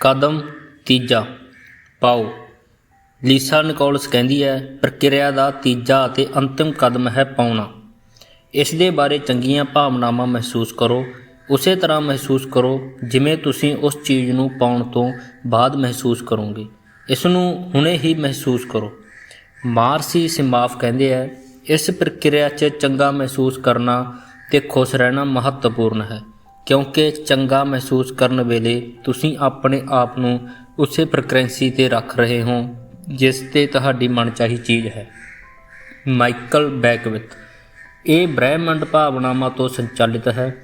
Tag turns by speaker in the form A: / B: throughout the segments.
A: ਕਦਮ ਤੀਜਾ ਪਾਓ। ਲੀਸਾ ਨਿਕੋਲਸ ਕਹਿੰਦੀ ਹੈ, ਪ੍ਰਕਿਰਿਆ ਦਾ ਤੀਜਾ ਅਤੇ ਅੰਤਿਮ ਕਦਮ ਹੈ ਪਾਉਣਾ। ਇਸ ਦੇ ਬਾਰੇ ਚੰਗੀਆਂ ਭਾਵਨਾਵਾਂ ਮਹਿਸੂਸ ਕਰੋ। ਉਸੇ ਤਰ੍ਹਾਂ ਮਹਿਸੂਸ ਕਰੋ ਜਿਵੇਂ ਤੁਸੀਂ ਉਸ ਚੀਜ਼ ਨੂੰ ਪਾਉਣ ਤੋਂ ਬਾਅਦ ਮਹਿਸੂਸ ਕਰੋਗੇ। ਇਸ ਨੂੰ ਹੁਣੇ ਹੀ ਮਹਿਸੂਸ ਕਰੋ। ਮਾਰਸੀ ਸਿਮਾਫ ਕਹਿੰਦੇ ਹੈ, ਇਸ ਪ੍ਰਕਿਰਿਆ 'ਚ ਚੰਗਾ ਮਹਿਸੂਸ ਕਰਨਾ ਤੇ ਖੁਸ਼ ਰਹਿਣਾ ਮਹੱਤਵਪੂਰਨ ਹੈ। ਕਿਉਂਕਿ ਚੰਗਾ ਮਹਿਸੂਸ ਕਰਨ ਵੇਲੇ ਤੁਸੀਂ ਆਪਣੇ ਆਪ ਨੂੰ ਉਸੇ ਫ੍ਰੀਕੁਐਂਸੀ ਤੇ ਰੱਖ ਰਹੇ ਹੋ, ਜਿਸ ਤੇ ਤੁਹਾਡੀ ਮਨਚਾਹੀ ਚੀਜ਼ ਹੈ। ਮਾਈਕਲ ਬੈਕਵਿਥ, ਇਹ ਬ੍ਰਹਿਮੰਡ ਭਾਵਨਾਵਾਂ ਤੋਂ ਸੰਚਾਲਿਤ ਹੈ।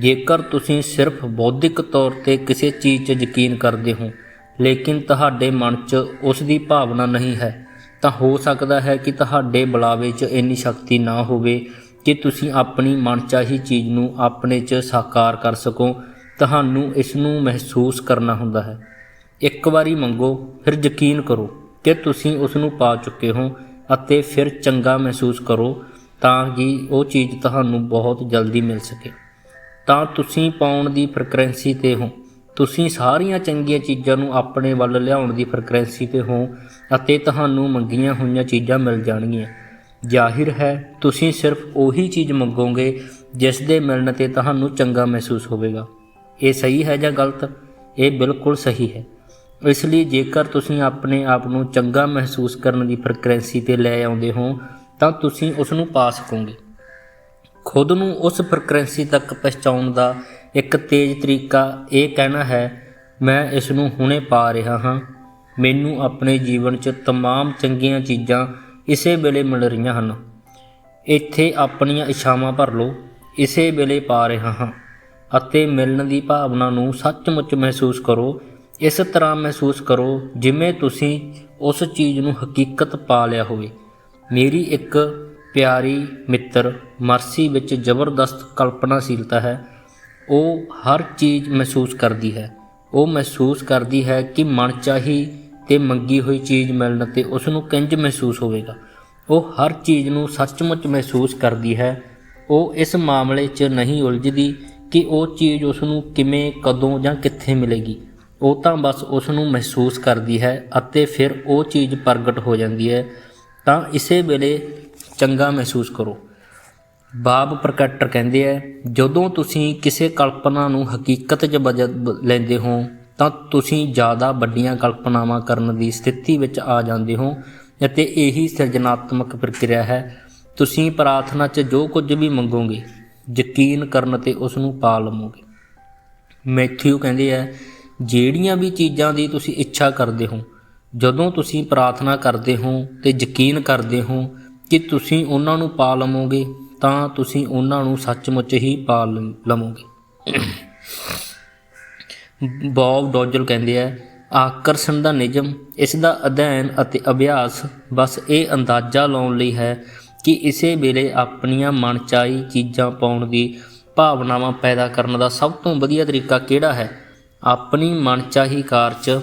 A: ਜੇਕਰ ਤੁਸੀਂ ਸਿਰਫ ਬੌਧਿਕ ਤੌਰ ਤੇ ਕਿਸੇ ਚੀਜ਼ 'ਚ ਯਕੀਨ ਕਰਦੇ ਹੋ, ਲੇਕਿਨ ਤੁਹਾਡੇ ਮਨ 'ਚ ਉਸ ਦੀ ਭਾਵਨਾ ਨਹੀਂ ਹੈ, ਤਾਂ ਹੋ ਸਕਦਾ ਹੈ ਕਿ ਤੁਹਾਡੇ ਬੁਲਾਵੇ 'ਚ ਇੰਨੀ ਸ਼ਕਤੀ ਨਾ ਹੋਵੇ ਕਿ ਤੁਸੀਂ ਆਪਣੀ ਮਨਚਾਹੀ ਚੀਜ਼ ਨੂੰ ਆਪਣੇ 'ਚ ਸਾਕਾਰ ਕਰ ਸਕੋ, ਤੁਹਾਨੂੰ ਇਸ ਨੂੰ ਮਹਿਸੂਸ ਕਰਨਾ ਹੁੰਦਾ ਹੈ। ਇੱਕ ਵਾਰੀ ਮੰਗੋ, ਫਿਰ ਯਕੀਨ ਕਰੋ ਕਿ ਤੁਸੀਂ ਉਸ ਨੂੰ ਪਾ ਚੁੱਕੇ ਹੋ ਅਤੇ ਫਿਰ ਚੰਗਾ ਮਹਿਸੂਸ ਕਰੋ ਤਾਂ ਕਿ ਉਹ ਚੀਜ਼ ਤੁਹਾਨੂੰ ਬਹੁਤ ਜਲਦੀ ਮਿਲ ਸਕੇ। ਤਾਂ ਤੁਸੀਂ ਪਾਉਣ ਦੀ ਫ੍ਰੀਕੁਐਂਸੀ ਤੇ ਹੋ। ਤੁਸੀਂ ਸਾਰੀਆਂ ਚੰਗੀਆਂ ਚੀਜ਼ਾਂ ਨੂੰ ਆਪਣੇ ਵੱਲ ਲਿਆਉਣ ਦੀ ਫ੍ਰੀਕੁਐਂਸੀ ਤੇ ਹੋ ਅਤੇ ਤੁਹਾਨੂੰ ਮੰਗੀਆਂ ਹੋਈਆਂ ਚੀਜ਼ਾਂ ਮਿਲ ਜਾਣਗੀਆਂ। ਜ਼ਾਹਿਰ ਹੈ ਤੁਸੀਂ ਸਿਰਫ ਉਹੀ ਚੀਜ਼ ਮੰਗੋਗੇ ਜਿਸ ਦੇ ਮਿਲਣ ਤੇ ਤੁਹਾਨੂੰ ਚੰਗਾ ਮਹਿਸੂਸ ਹੋਵੇਗਾ ਇਹ ਸਹੀ ਹੈ ਜਾਂ ਗਲਤ ਇਹ ਬਿਲਕੁਲ ਸਹੀ ਹੈ ਇਸ ਲਈ ਜੇਕਰ ਤੁਸੀਂ ਆਪਣੇ ਆਪ ਨੂੰ ਚੰਗਾ ਮਹਿਸੂਸ ਕਰਨ ਦੀ ਫ੍ਰੀਕੁਐਂਸੀ ਤੇ ਲੈ ਆਉਂਦੇ ਹੋ ਤਾਂ ਤੁਸੀਂ ਉਸ ਨੂੰ ਪਾ ਸਕੋਗੇ ਖੁਦ ਨੂੰ ਉਸ ਫ੍ਰੀਕੁਐਂਸੀ ਤੱਕ ਪਹੁੰਚਾਉਣ ਦਾ ਇੱਕ ਤੇਜ਼ ਤਰੀਕਾ ਇਹ ਕਹਿਣਾ ਹੈ ਮੈਂ ਇਸ ਨੂੰ ਹੁਣੇ ਪਾ ਰਿਹਾ ਹਾਂ ਮੈਨੂੰ ਆਪਣੇ ਜੀਵਨ 'ਚ तमाम ਚੰਗੀਆਂ ਚੀਜ਼ਾਂ ਇਸੇ ਵੇਲੇ ਮਿਲ ਰਹੀਆਂ ਹਨ। ਇੱਥੇ ਆਪਣੀਆਂ ਇੱਛਾਵਾਂ ਭਰ ਲਓ। ਇਸੇ ਵੇਲੇ ਪਾ ਰਿਹਾ ਹਾਂ ਅਤੇ ਮਿਲਣ ਦੀ ਭਾਵਨਾ ਨੂੰ ਸੱਚਮੁੱਚ ਮਹਿਸੂਸ ਕਰੋ। ਇਸ ਤਰ੍ਹਾਂ ਮਹਿਸੂਸ ਕਰੋ ਜਿਵੇਂ ਤੁਸੀਂ ਉਸ ਚੀਜ਼ ਨੂੰ ਹਕੀਕਤ ਪਾ ਲਿਆ ਹੋਵੇ। ਮੇਰੀ ਇੱਕ ਪਿਆਰੀ ਮਿੱਤਰ ਮਰਸੀ ਵਿੱਚ ਜ਼ਬਰਦਸਤ ਕਲਪਨਾਸ਼ੀਲਤਾ ਹੈ। ਉਹ ਹਰ ਚੀਜ਼ ਮਹਿਸੂਸ ਕਰਦੀ ਹੈ। ਉਹ ਮਹਿਸੂਸ ਕਰਦੀ ਹੈ ਕਿ ਮਨਚਾਹੀ ਤੇ ਮੰਗੀ ਹੋਈ ਚੀਜ਼ ਮਿਲਣ ਤੇ ਉਸ ਨੂੰ ਕਿੰਜ ਮਹਿਸੂਸ ਹੋਵੇਗਾ? ਉਹ ਹਰ ਚੀਜ਼ ਨੂੰ ਸੱਚਮੁੱਚ ਮਹਿਸੂਸ ਕਰਦੀ ਹੈ। ਉਹ ਇਸ ਮਾਮਲੇ 'ਚ ਨਹੀਂ ਉਲਝਦੀ ਕਿ ਉਹ ਚੀਜ਼ ਉਸ ਨੂੰ ਕਿਵੇਂ, ਕਦੋਂ ਜਾਂ ਕਿੱਥੇ ਮਿਲੇਗੀ। ਉਹ ਤਾਂ ਬਸ ਉਸ ਨੂੰ ਮਹਿਸੂਸ ਕਰਦੀ ਹੈ ਅਤੇ ਫਿਰ ਉਹ ਚੀਜ਼ ਪ੍ਰਗਟ ਹੋ ਜਾਂਦੀ ਹੈ। ਤਾਂ ਇਸੇ ਵੇਲੇ ਚੰਗਾ ਮਹਿਸੂਸ ਕਰੋ। ਬਾਬ ਪ੍ਰਕਟਰ ਕਹਿੰਦੇ ਆ ਜਦੋਂ ਤੁਸੀਂ ਕਿਸੇ ਕਲਪਨਾ ਨੂੰ ਹਕੀਕਤ 'ਚ ਬਦਲ ਲੈਂਦੇ ਹੋ ਤਾਂ ਤੁਸੀਂ ਜ਼ਿਆਦਾ ਵੱਡੀਆਂ ਕਲਪਨਾਵਾਂ ਕਰਨ ਦੀ ਸਥਿਤੀ ਵਿੱਚ ਆ ਜਾਂਦੇ ਹੋ ਅਤੇ ਇਹੀ ਸਿਰਜਣਾਤਮਕ ਪ੍ਰਕਿਰਿਆ ਹੈ। ਤੁਸੀਂ ਪ੍ਰਾਰਥਨਾ 'ਚ ਜੋ ਕੁਝ ਵੀ ਮੰਗੋਗੇ, ਯਕੀਨ ਕਰਨ ਤੇ ਉਸ ਨੂੰ ਪਾ ਲਵੋਗੇ। ਮੈਥਿਊ ਕਹਿੰਦੇ ਆ, ਜਿਹੜੀਆਂ ਵੀ ਚੀਜ਼ਾਂ ਦੀ ਤੁਸੀਂ ਇੱਛਾ ਕਰਦੇ ਹੋ, ਜਦੋਂ ਤੁਸੀਂ ਪ੍ਰਾਰਥਨਾ ਕਰਦੇ ਹੋ ਤੇ ਯਕੀਨ ਕਰਦੇ ਹੋ ਕਿ ਤੁਸੀਂ ਉਹਨਾਂ ਨੂੰ ਪਾ ਲਵੋਗੇ, ਤਾਂ ਤੁਸੀਂ ਉਹਨਾਂ ਨੂੰ ਸੱਚਮੁੱਚ ਹੀ ਪਾ ਲਵੋਗੇ। ਬੌਬ ਡੋਜਲ ਕਹਿੰਦੇ ਆ, ਆਕਰਸ਼ਣ ਦਾ ਨਿਯਮ, ਇਸ ਦਾ ਅਧਿਐਨ ਅਤੇ ਅਭਿਆਸ ਬਸ ਇਹ ਅੰਦਾਜ਼ਾ ਲਾਉਣ ਲਈ ਹੈ ਕਿ ਇਸੇ ਵੇਲੇ ਆਪਣੀਆਂ ਮਨਚਾਹੀ ਚੀਜ਼ਾਂ ਪਾਉਣ ਦੀ ਭਾਵਨਾਵਾਂ ਪੈਦਾ ਕਰਨ ਦਾ ਸਭ ਤੋਂ ਵਧੀਆ ਤਰੀਕਾ ਕਿਹੜਾ ਹੈ? ਆਪਣੀ ਮਨਚਾਹੀ ਕਾਰ 'ਚ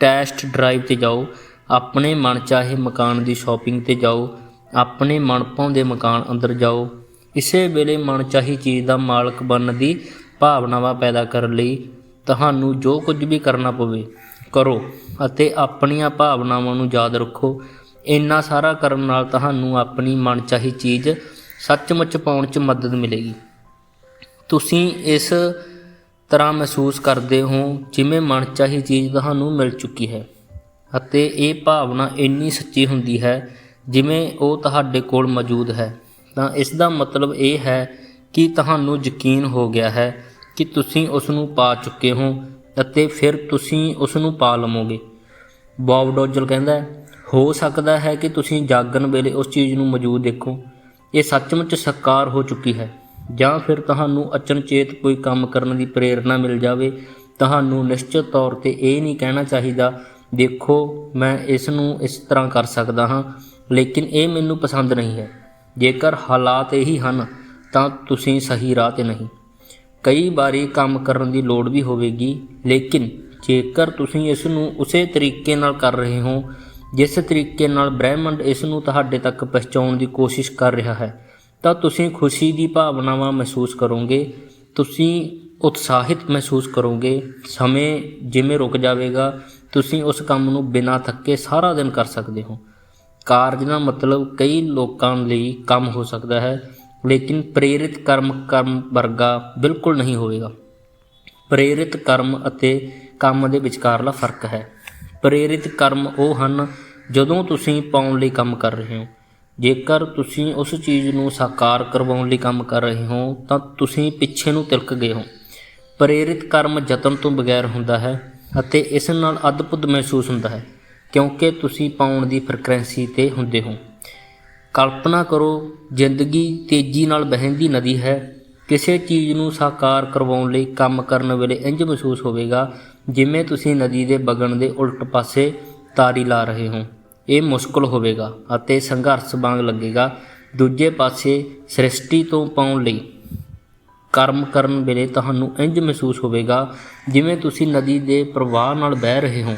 A: ਟੈਸਟ ਡਰਾਈਵ ਤੇ ਜਾਓ, ਆਪਣੇ ਮਨਚਾਹੇ ਮਕਾਨ ਦੀ ਸ਼ਾਪਿੰਗ ਤੇ ਜਾਓ, ਆਪਣੇ ਮਨਪਾਉਂਦੇ ਮਕਾਨ ਅੰਦਰ ਜਾਓ। ਇਸੇ ਵੇਲੇ ਮਨਚਾਹੀ ਚੀਜ਼ ਦਾ ਮਾਲਕ ਬਣਨ ਦੀ ਭਾਵਨਾਵਾਂ ਪੈਦਾ ਕਰਨ ਲਈ ਤੁਹਾਨੂੰ ਜੋ ਕੁਝ ਵੀ ਕਰਨਾ ਪਵੇ, ਕਰੋ ਅਤੇ ਆਪਣੀਆਂ ਭਾਵਨਾਵਾਂ ਨੂੰ ਯਾਦ ਰੱਖੋ। ਇੰਨਾ ਸਾਰਾ ਕਰਨ ਨਾਲ ਤੁਹਾਨੂੰ ਆਪਣੀ ਮਨਚਾਹੀ ਚੀਜ਼ ਸੱਚਮੁੱਚ ਪਾਉਣ 'ਚ ਮਦਦ ਮਿਲੇਗੀ। ਤੁਸੀਂ ਇਸ ਤਰ੍ਹਾਂ ਮਹਿਸੂਸ ਕਰਦੇ ਹੋ ਜਿਵੇਂ ਮਨਚਾਹੀ ਚੀਜ਼ ਤੁਹਾਨੂੰ ਮਿਲ ਚੁੱਕੀ ਹੈ ਅਤੇ ਇਹ ਭਾਵਨਾ ਇੰਨੀ ਸੱਚੀ ਹੁੰਦੀ ਹੈ ਜਿਵੇਂ ਉਹ ਤੁਹਾਡੇ ਕੋਲ ਮੌਜੂਦ ਹੈ। ਤਾਂ ਇਸ ਦਾ ਮਤਲਬ ਇਹ ਹੈ ਕਿ ਤੁਹਾਨੂੰ ਯਕੀਨ ਹੋ ਗਿਆ ਹੈ ਕਿ ਤੁਸੀਂ ਉਸ ਨੂੰ ਪਾ ਚੁੱਕੇ ਹੋ ਅਤੇ ਫਿਰ ਤੁਸੀਂ ਉਸ ਨੂੰ ਪਾ ਲਵੋਗੇ। ਬੌਬ ਡੋਜਲ ਕਹਿੰਦਾ ਹੋ ਸਕਦਾ ਹੈ ਕਿ ਤੁਸੀਂ ਜਾਗਣ ਵੇਲੇ ਉਸ ਚੀਜ਼ ਨੂੰ ਮੌਜੂਦ ਦੇਖੋ। ਇਹ ਸੱਚਮੁੱਚ ਸਾਕਾਰ ਹੋ ਚੁੱਕੀ ਹੈ। ਜਾਂ ਫਿਰ ਤੁਹਾਨੂੰ ਅਚਨਚੇਤ ਕੋਈ ਕੰਮ ਕਰਨ ਦੀ ਪ੍ਰੇਰਣਾ ਮਿਲ ਜਾਵੇ। ਤੁਹਾਨੂੰ ਨਿਸ਼ਚਿਤ ਤੌਰ ਤੇ ਇਹ ਨਹੀਂ ਕਹਿਣਾ ਚਾਹੀਦਾ, ਦੇਖੋ, ਮੈਂ ਇਸ ਨੂੰ ਇਸ ਤਰ੍ਹਾਂ ਕਰ ਸਕਦਾ ਹਾਂ, ਲੇਕਿਨ ਇਹ ਮੈਨੂੰ ਪਸੰਦ ਨਹੀਂ ਹੈ। ਜੇਕਰ ਹਾਲਾਤ ਇਹੀ ਹਨ, ਤਾਂ ਤੁਸੀਂ ਸਹੀ ਰਾਹ ਤੇ ਨਹੀਂ। ਕਈ ਵਾਰੀ ਕੰਮ ਕਰਨ ਦੀ ਲੋੜ ਵੀ ਹੋਵੇਗੀ, ਲੇਕਿਨ ਜੇਕਰ ਤੁਸੀਂ ਇਸ ਨੂੰ ਉਸੇ ਤਰੀਕੇ ਨਾਲ ਕਰ ਰਹੇ ਹੋ, ਜਿਸ ਤਰੀਕੇ ਨਾਲ ਬ੍ਰਹਿਮੰਡ ਇਸ ਨੂੰ ਤੁਹਾਡੇ ਤੱਕ ਪਹੁੰਚਾਉਣ ਦੀ ਕੋਸ਼ਿਸ਼ ਕਰ ਰਿਹਾ ਹੈ, ਤਾਂ ਤੁਸੀਂ ਖੁਸ਼ੀ ਦੀ ਭਾਵਨਾਵਾਂ ਮਹਿਸੂਸ ਕਰੋਗੇ, ਤੁਸੀਂ ਉਤਸ਼ਾਹਿਤ ਮਹਿਸੂਸ ਕਰੋਗੇ, ਸਮੇਂ ਜਿਵੇਂ ਰੁਕ ਜਾਵੇਗਾ, ਤੁਸੀਂ ਉਸ ਕੰਮ ਨੂੰ ਬਿਨਾਂ ਥੱਕੇ ਸਾਰਾ ਦਿਨ ਕਰ ਸਕਦੇ ਹੋ। ਕਾਰਜ ਦਾ ਮਤਲਬ ਕਈ ਲੋਕਾਂ ਲਈ ਕੰਮ ਹੋ ਸਕਦਾ ਹੈ ਲੇਕਿਨ ਪ੍ਰੇਰਿਤ ਕਰਮ ਕਰਮ ਵਰਗਾ ਬਿਲਕੁਲ ਨਹੀਂ ਹੋਵੇਗਾ। ਪ੍ਰੇਰਿਤ ਕਰਮ ਅਤੇ ਕੰਮ ਦੇ ਵਿਚਕਾਰਲਾ ਫ਼ਰਕ ਹੈ। ਪ੍ਰੇਰਿਤ ਕਰਮ ਉਹ ਹਨ ਜਦੋਂ ਤੁਸੀਂ ਪਾਉਣ ਲਈ ਕੰਮ ਕਰ ਰਹੇ ਹੋ। ਜੇਕਰ ਤੁਸੀਂ ਉਸ ਚੀਜ਼ ਨੂੰ ਸਾਕਾਰ ਕਰਵਾਉਣ ਲਈ ਕੰਮ ਕਰ ਰਹੇ ਹੋ, ਤਾਂ ਤੁਸੀਂ ਪਿੱਛੇ ਨੂੰ ਤਿਲਕ ਗਏ ਹੋ। ਪ੍ਰੇਰਿਤ ਕਰਮ ਯਤਨ ਤੋਂ ਬਗੈਰ ਹੁੰਦਾ ਹੈ ਅਤੇ ਇਸ ਨਾਲ ਅਦਭੁਤ ਮਹਿਸੂਸ ਹੁੰਦਾ ਹੈ, ਕਿਉਂਕਿ ਤੁਸੀਂ ਪਾਉਣ ਦੀ ਫ੍ਰੀਕੁਐਂਸੀ ਤੇ ਹੁੰਦੇ ਹੋ। ਕਲਪਨਾ ਕਰੋ, ਜ਼ਿੰਦਗੀ ਤੇਜ਼ੀ ਨਾਲ ਵਹਿੰਦੀ ਨਦੀ ਹੈ। ਕਿਸੇ ਚੀਜ਼ ਨੂੰ ਸਾਕਾਰ ਕਰਵਾਉਣ ਲਈ ਕੰਮ ਕਰਨ ਵੇਲੇ ਇੰਜ ਮਹਿਸੂਸ ਹੋਵੇਗਾ ਜਿਵੇਂ ਤੁਸੀਂ ਨਦੀ ਦੇ ਵਗਣ ਦੇ ਉਲਟ ਪਾਸੇ ਤਾਰੀ ਲਾ ਰਹੇ ਹੋ। ਇਹ ਮੁਸ਼ਕਲ ਹੋਵੇਗਾ ਅਤੇ ਸੰਘਰਸ਼ ਵਾਂਗ ਲੱਗੇਗਾ। ਦੂਜੇ ਪਾਸੇ ਸ੍ਰਿਸ਼ਟੀ ਤੋਂ ਪਾਉਣ ਲਈ ਕਰਮ ਕਰਨ ਵੇਲੇ ਤੁਹਾਨੂੰ ਇੰਜ ਮਹਿਸੂਸ ਹੋਵੇਗਾ ਜਿਵੇਂ ਤੁਸੀਂ ਨਦੀ ਦੇ ਪ੍ਰਵਾਹ ਨਾਲ ਵਹਿ ਰਹੇ ਹੋ।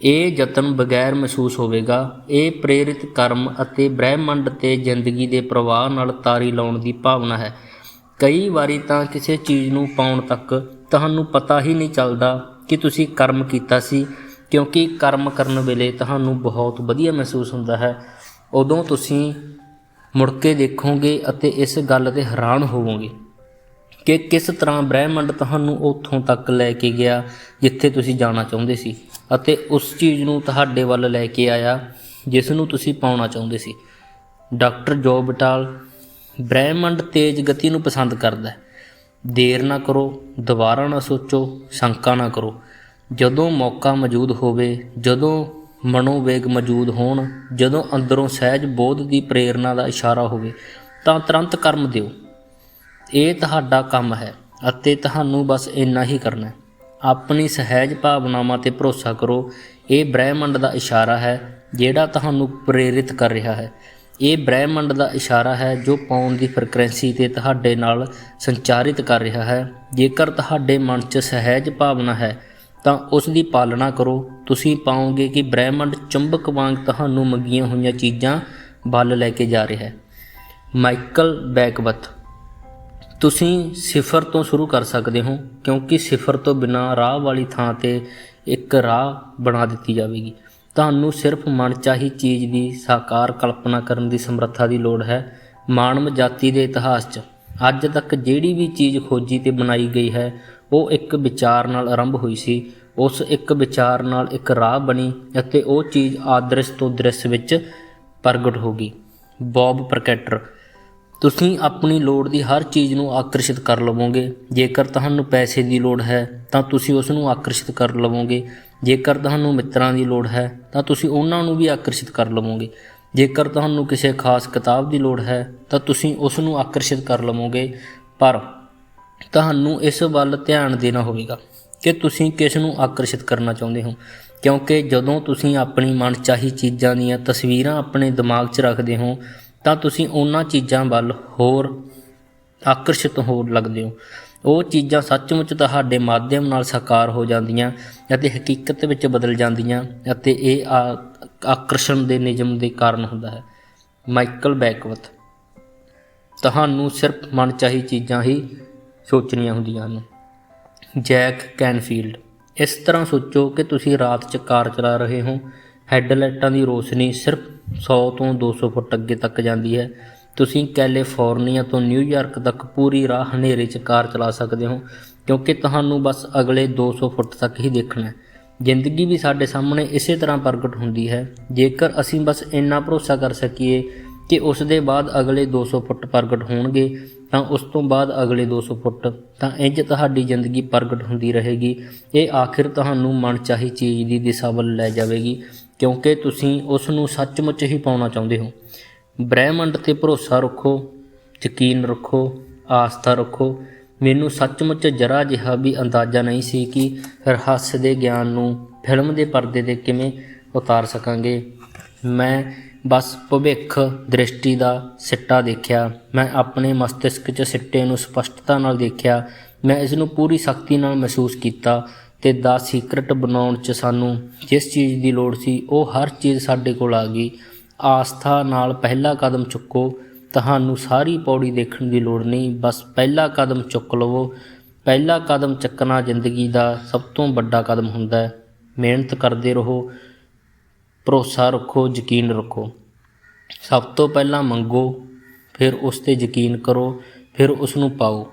A: ਇਹ ਯਤਨ ਬਗੈਰ ਮਹਿਸੂਸ ਹੋਵੇਗਾ। ਇਹ ਪ੍ਰੇਰਿਤ ਕਰਮ ਅਤੇ ਬ੍ਰਹਿਮੰਡ ਤੇ ਜ਼ਿੰਦਗੀ ਦੇ ਪ੍ਰਵਾਹ ਨਾਲ ਤਾਰੀ ਲਾਉਣ ਦੀ ਭਾਵਨਾ ਹੈ। ਕਈ ਵਾਰੀ ਤਾਂ ਕਿਸੇ ਚੀਜ਼ ਨੂੰ ਪਾਉਣ ਤੱਕ ਤੁਹਾਨੂੰ ਪਤਾ ਹੀ ਨਹੀਂ ਚੱਲਦਾ ਕਿ ਤੁਸੀਂ ਕਰਮ ਕੀਤਾ ਸੀ, ਕਿਉਂਕਿ ਕਰਮ ਕਰਨ ਵੇਲੇ ਤੁਹਾਨੂੰ ਬਹੁਤ ਵਧੀਆ ਮਹਿਸੂਸ ਹੁੰਦਾ ਹੈ। ਉਦੋਂ ਤੁਸੀਂ ਮੁੜ ਕੇ ਦੇਖੋਗੇ ਅਤੇ ਇਸ ਗੱਲ ਤੇ ਹੈਰਾਨ ਹੋਵੋਗੇ ਕਿ ਕਿਸ ਤਰ੍ਹਾਂ ਬ੍ਰਹਿਮੰਡ ਤੁਹਾਨੂੰ ਉੱਥੋਂ ਤੱਕ ਲੈ ਕੇ ਗਿਆ, ਜਿੱਥੇ ਤੁਸੀਂ ਜਾਣਾ ਚਾਹੁੰਦੇ ਸੀ। ਅਤੇ ਉਸ ਚੀਜ਼ ਨੂੰ ਤੁਹਾਡੇ ਵੱਲ ਲੈ ਕੇ ਆਇਆ, ਜਿਸ ਨੂੰ ਤੁਸੀਂ ਪਾਉਣਾ ਚਾਹੁੰਦੇ ਸੀ। ਡਾਕਟਰ ਜੋਬਟਾਲ ਬ੍ਰਹਿਮੰਡ ਤੇਜ਼ ਗਤੀ ਨੂੰ ਪਸੰਦ ਕਰਦਾ ਹੈ। ਦੇਰ ਨਾ ਕਰੋ, ਦੁਬਾਰਾ ਨਾ ਸੋਚੋ, ਸ਼ੰਕਾ ਨਾ ਕਰੋ। ਜਦੋਂ ਮੌਕਾ ਮੌਜੂਦ ਹੋਵੇ, ਜਦੋਂ ਮਨੋਵੇਗ ਮੌਜੂਦ ਹੋਣ, ਜਦੋਂ ਅੰਦਰੋਂ ਸਹਿਜ ਬੋਧ ਦੀ ਪ੍ਰੇਰਣਾ ਦਾ ਇਸ਼ਾਰਾ ਹੋਵੇ, ਤਾਂ ਤੁਰੰਤ ਕਰਮ ਦਿਓ। ਇਹ ਤੁਹਾਡਾ ਕੰਮ ਹੈ ਅਤੇ ਤੁਹਾਨੂੰ ਬਸ ਇੰਨਾ ਹੀ ਕਰਨਾ ਹੈ। ਆਪਣੀ ਸਹਿਜ ਭਾਵਨਾਵਾਂ ਤੇ ਭਰੋਸਾ ਕਰੋ। ਇਹ ਬ੍ਰਹਿਮੰਡ ਦਾ ਇਸ਼ਾਰਾ ਹੈ, ਜਿਹੜਾ ਤੁਹਾਨੂੰ ਪ੍ਰੇਰਿਤ ਕਰ ਰਿਹਾ ਹੈ। ਇਹ ਬ੍ਰਹਿਮੰਡ ਦਾ ਇਸ਼ਾਰਾ ਹੈ, ਜੋ ਪਾਉਣ ਦੀ ਫ੍ਰੀਕੁਐਂਸੀ ਤੇ ਤੁਹਾਡੇ ਨਾਲ ਸੰਚਾਰਿਤ ਕਰ ਰਿਹਾ ਹੈ। ਜੇਕਰ ਤੁਹਾਡੇ ਮਨ 'ਚ ਸਹਿਜ ਭਾਵਨਾ ਹੈ, ਤਾਂ ਉਸ ਦੀ ਪਾਲਣਾ ਕਰੋ। ਤੁਸੀਂ ਪਾਓਗੇ ਕਿ ਬ੍ਰਹਿਮੰਡ ਚੁੰਬਕ ਵਾਂਗ ਤੁਹਾਨੂੰ ਮੰਗੀਆਂ ਹੋਈਆਂ ਚੀਜ਼ਾਂ ਵੱਲ ਲੈ ਕੇ ਜਾ ਰਿਹਾ ਹੈ। ਮਾਈਕਲ ਬੈਕਵਤ ਤੁਸੀਂ ਸਿਫਰ ਤੋਂ ਸ਼ੁਰੂ ਕਰ ਸਕਦੇ ਹੋ, ਕਿਉਂਕਿ ਸਿਫਰ ਤੋਂ ਬਿਨਾ ਰਾਹ ਵਾਲੀ ਥਾਂ ਤੇ ਇੱਕ ਰਾਹ ਬਣਾ ਦਿੱਤੀ ਜਾਵੇਗੀ। ਤੁਹਾਨੂੰ ਸਿਰਫ ਮਨਚਾਹੀ ਚੀਜ਼ ਦੀ ਸਾਕਾਰ ਕਲਪਨਾ ਕਰਨ ਦੀ ਸਮਰੱਥਾ ਦੀ ਲੋੜ ਹੈ। ਮਾਨਵ ਜਾਤੀ ਦੇ ਇਤਿਹਾਸ 'ਚ ਅੱਜ ਤੱਕ ਜਿਹੜੀ ਵੀ ਚੀਜ਼ ਖੋਜੀ ਤੇ ਬਣਾਈ ਗਈ ਹੈ, ਉਹ ਇੱਕ ਵਿਚਾਰ ਨਾਲ ਆਰੰਭ ਹੋਈ ਸੀ। ਉਸ ਇੱਕ ਵਿਚਾਰ ਨਾਲ ਇੱਕ ਰਾਹ ਬਣੀ ਅਤੇ ਉਹ ਚੀਜ਼ ਆਦਰਸ਼ ਤੋਂ ਦ੍ਰਿਸ਼ ਵਿੱਚ ਪ੍ਰਗਟ ਹੋ ਗਈ। ਬੌਬ ਪ੍ਰਕੈਟਰ ਤੁਸੀਂ ਆਪਣੀ ਲੋੜ ਦੀ ਹਰ ਚੀਜ਼ ਨੂੰ ਆਕਰਸ਼ਿਤ ਕਰ ਲਵੋਗੇ। ਜੇਕਰ ਤੁਹਾਨੂੰ ਪੈਸੇ ਦੀ ਲੋੜ ਹੈ, ਤਾਂ ਤੁਸੀਂ ਉਸ ਨੂੰ ਆਕਰਸ਼ਿਤ ਕਰ ਲਵੋਗੇ। ਜੇਕਰ ਤੁਹਾਨੂੰ ਮਿੱਤਰਾਂ ਦੀ ਲੋੜ ਹੈ, ਤਾਂ ਤੁਸੀਂ ਉਹਨਾਂ ਨੂੰ ਵੀ ਆਕਰਸ਼ਿਤ ਕਰ ਲਵੋਗੇ। ਜੇਕਰ ਤੁਹਾਨੂੰ ਕਿਸੇ ਖਾਸ ਕਿਤਾਬ ਦੀ ਲੋੜ ਹੈ, ਤਾਂ ਤੁਸੀਂ ਉਸ ਨੂੰ ਆਕਰਸ਼ਿਤ ਕਰ ਲਵੋਗੇ। ਪਰ ਤੁਹਾਨੂੰ ਇਸ ਵੱਲ ਧਿਆਨ ਦੇਣਾ ਹੋਵੇਗਾ ਕਿ ਤੁਸੀਂ ਕਿਸ ਨੂੰ ਆਕਰਸ਼ਿਤ ਕਰਨਾ ਚਾਹੁੰਦੇ ਹੋ। ਕਿਉਂਕਿ ਜਦੋਂ ਤੁਸੀਂ ਆਪਣੀ ਮਨਚਾਹੀ ਚੀਜ਼ਾਂ ਦੀਆਂ ਤਸਵੀਰਾਂ ਆਪਣੇ ਦਿਮਾਗ 'ਚ ਰੱਖਦੇ ਹੋ ਤਾਂ ਤੁਸੀਂ ਉਹਨਾਂ ਚੀਜ਼ਾਂ ਵੱਲ ਹੋਰ ਆਕਰਸ਼ਿਤ ਹੋਣ ਲੱਗਦੇ ਹੋ। ਉਹ ਚੀਜ਼ਾਂ ਸੱਚਮੁੱਚ ਤੁਹਾਡੇ ਮਾਧਿਅਮ ਨਾਲ ਸਾਕਾਰ ਹੋ ਜਾਂਦੀਆਂ ਅਤੇ ਹਕੀਕਤ ਵਿੱਚ ਬਦਲ ਜਾਂਦੀਆਂ ਅਤੇ ਇਹ ਆਕਰਸ਼ਣ ਦੇ ਨਿਯਮ ਦੇ ਕਾਰਨ ਹੁੰਦਾ ਹੈ। ਮਾਈਕਲ ਬੈਕਵਤ ਤੁਹਾਨੂੰ ਸਿਰਫ ਮਨਚਾਹੀ ਚੀਜ਼ਾਂ ਹੀ ਸੋਚਣੀਆਂ ਹੁੰਦੀਆਂ ਹਨ। ਜੈਕ ਕੈਨਫੀਲਡ, ਇਸ ਤਰ੍ਹਾਂ ਸੋਚੋ ਕਿ ਤੁਸੀਂ ਰਾਤ 'ਚ ਕਾਰ ਚਲਾ ਰਹੇ ਹੋ ਹੈੱਡਲਾਈਟਾਂ ਦੀ ਰੋਸ਼ਨੀ ਸਿਰਫ 100 ਤੋਂ 200 ਫੁੱਟ ਅੱਗੇ ਤੱਕ ਜਾਂਦੀ ਹੈ। ਤੁਸੀਂ ਕੈਲੀਫੋਰਨੀਆ ਤੋਂ ਨਿਊਯਾਰਕ ਤੱਕ ਪੂਰੀ ਰਾਹ ਹਨੇਰੇ 'ਚ ਕਾਰ ਚਲਾ ਸਕਦੇ ਹੋ, ਕਿਉਂਕਿ ਤੁਹਾਨੂੰ ਬਸ ਅਗਲੇ 200 ਫੁੱਟ ਤੱਕ ਹੀ ਦੇਖਣਾ ਹੈ। ਜ਼ਿੰਦਗੀ ਵੀ ਸਾਡੇ ਸਾਹਮਣੇ ਇਸੇ ਤਰ੍ਹਾਂ ਪ੍ਰਗਟ ਹੁੰਦੀ ਹੈ। ਜੇਕਰ ਅਸੀਂ ਬਸ ਇੰਨਾ ਭਰੋਸਾ ਕਰ ਸਕੀਏ ਕਿ ਉਸ ਦੇ ਬਾਅਦ ਅਗਲੇ 200 ਫੁੱਟ ਪ੍ਰਗਟ ਹੋਣਗੇ, ਤਾਂ ਉਸ ਤੋਂ ਬਾਅਦ ਅਗਲੇ 200 ਫੁੱਟ, ਤਾਂ ਇੰਜ ਤੁਹਾਡੀ ਜ਼ਿੰਦਗੀ ਪ੍ਰਗਟ ਹੁੰਦੀ ਰਹੇਗੀ। ਇਹ ਆਖਿਰ ਤੁਹਾਨੂੰ ਮਨਚਾਹੀ ਚੀਜ਼ ਦੀ ਦਿਸ਼ਾ ਵੱਲ ਲੈ ਜਾਵੇਗੀ। ਕਿਉਂਕਿ ਤੁਸੀਂ ਉਸ ਨੂੰ ਸੱਚਮੁੱਚ ਹੀ ਪਾਉਣਾ ਚਾਹੁੰਦੇ ਹੋ। ਬ੍ਰਹਿਮੰਡ ਤੇ ਭਰੋਸਾ ਰੱਖੋ, ਯਕੀਨ ਰੱਖੋ, ਆਸਥਾ ਰੱਖੋ। ਮੈਨੂੰ ਸੱਚਮੁੱਚ ਜਰਾ ਜਿਹਾ ਵੀ ਅੰਦਾਜ਼ਾ ਨਹੀਂ ਸੀ ਕਿ ਰਹੱਸ ਦੇ ਗਿਆਨ ਨੂੰ ਫਿਲਮ ਦੇ ਪਰਦੇ ਤੇ ਕਿਵੇਂ ਉਤਾਰ ਸਕਾਂਗੇ। ਮੈਂ ਬਸ ਭਵਿੱਖ ਦ੍ਰਿਸ਼ਟੀ ਦਾ ਸਿੱਟਾ ਦੇਖਿਆ। ਮੈਂ ਆਪਣੇ ਮਸਤਿਸ਼ਕ 'ਚ ਸਿੱਟੇ ਨੂੰ ਸਪਸ਼ਟਤਾ ਨਾਲ ਦੇਖਿਆ। ਮੈਂ ਇਸ ਨੂੰ ਪੂਰੀ ਸ਼ਕਤੀ ਨਾਲ ਮਹਿਸੂਸ ਕੀਤਾ। ਤੇ ਦਾ ਸੀਕਰਟ ਬਣਾਉਣ 'ਚ ਸਾਨੂੰ ਜਿਸ ਚੀਜ਼ ਦੀ ਲੋੜ ਸੀ, ਉਹ ਹਰ ਚੀਜ਼ ਸਾਡੇ ਕੋਲ ਆ ਗਈ। ਆਸਥਾ ਨਾਲ ਪਹਿਲਾ ਕਦਮ ਚੁੱਕੋ, ਤੁਹਾਨੂੰ ਸਾਰੀ ਪੌੜੀ ਦੇਖਣ ਦੀ ਲੋੜ ਨਹੀਂ। ਬਸ ਪਹਿਲਾ ਕਦਮ ਚੁੱਕ ਲਵੋ। ਪਹਿਲਾ ਕਦਮ ਚੱਕਣਾ ਜ਼ਿੰਦਗੀ ਦਾ ਸਭ ਤੋਂ ਵੱਡਾ ਕਦਮ ਹੁੰਦਾ ਹੈ। ਮਿਹਨਤ ਕਰਦੇ ਰਹੋ, ਭਰੋਸਾ ਰੱਖੋ, ਯਕੀਨ ਰੱਖੋ। ਸਭ ਤੋਂ ਪਹਿਲਾਂ ਮੰਗੋ, ਫਿਰ ਉਸ ਤੇ ਯਕੀਨ ਕਰੋ, ਫਿਰ ਉਸ ਨੂੰ ਪਾਓ।